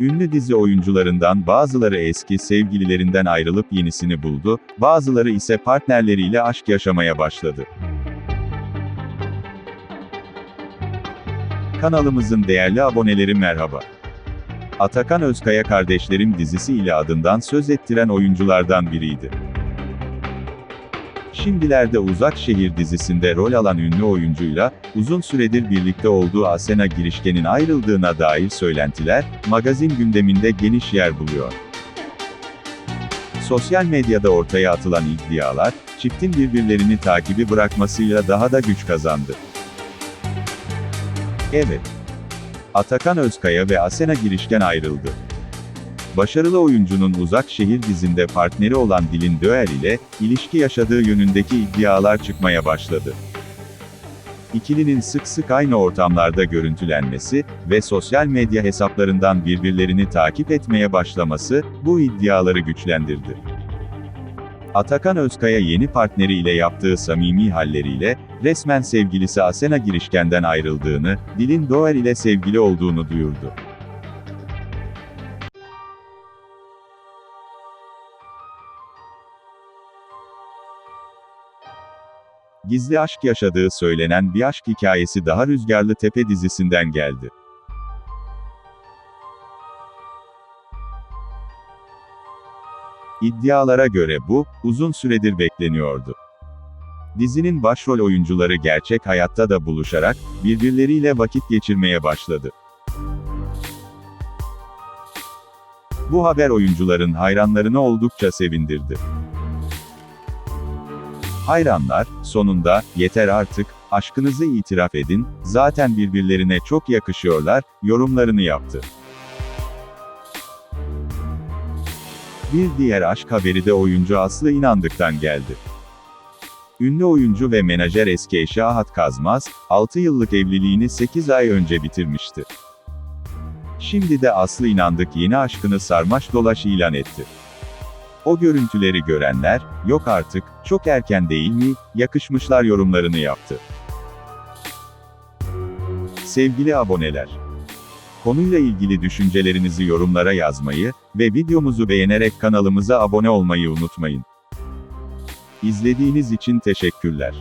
Ünlü dizi oyuncularından bazıları eski sevgililerinden ayrılıp yenisini buldu, bazıları ise partnerleriyle aşk yaşamaya başladı. Kanalımızın değerli aboneleri merhaba. Atakan Özkaya Kardeşlerim dizisi ile adından söz ettiren oyunculardan biriydi. Şimdilerde Uzak Şehir dizisinde rol alan ünlü oyuncuyla, uzun süredir birlikte olduğu Asena Girişken'in ayrıldığına dair söylentiler, magazin gündeminde geniş yer buluyor. Sosyal medyada ortaya atılan iddialar, çiftin birbirlerini takibi bırakmasıyla daha da güç kazandı. Evet. Atakan Özkaya ve Asena Girişken ayrıldı. Başarılı oyuncunun Uzak Şehir dizinde partneri olan Dilin Döer ile, ilişki yaşadığı yönündeki iddialar çıkmaya başladı. İkilinin sık sık aynı ortamlarda görüntülenmesi ve sosyal medya hesaplarından birbirlerini takip etmeye başlaması, bu iddiaları güçlendirdi. Atakan Özkaya yeni partneriyle yaptığı samimi halleriyle, resmen sevgilisi Asena Girişken'den ayrıldığını, Dilin Doğer ile sevgili olduğunu duyurdu. Gizli aşk yaşadığı söylenen bir aşk hikayesi daha Rüzgarlı Tepe dizisinden geldi. İddialara göre bu, uzun süredir bekleniyordu. Dizinin başrol oyuncuları gerçek hayatta da buluşarak, birbirleriyle vakit geçirmeye başladı. Bu haber oyuncuların hayranlarını oldukça sevindirdi. Hayranlar, sonunda, yeter artık, aşkınızı itiraf edin, zaten birbirlerine çok yakışıyorlar, yorumlarını yaptı. Bir diğer aşk haberi de oyuncu Aslı İnandık'tan geldi. Ünlü oyuncu ve menajer eski eşi Ahat Kazmaz, 6 yıllık evliliğini 8 ay önce bitirmişti. Şimdi de Aslı İnandık yeni aşkını sarmaş dolaş ilan etti. O görüntüleri görenler, yok artık, çok erken değil mi, yakışmışlar yorumlarını yaptı. Sevgili aboneler, konuyla ilgili düşüncelerinizi yorumlara yazmayı ve videomuzu beğenerek kanalımıza abone olmayı unutmayın. İzlediğiniz için teşekkürler.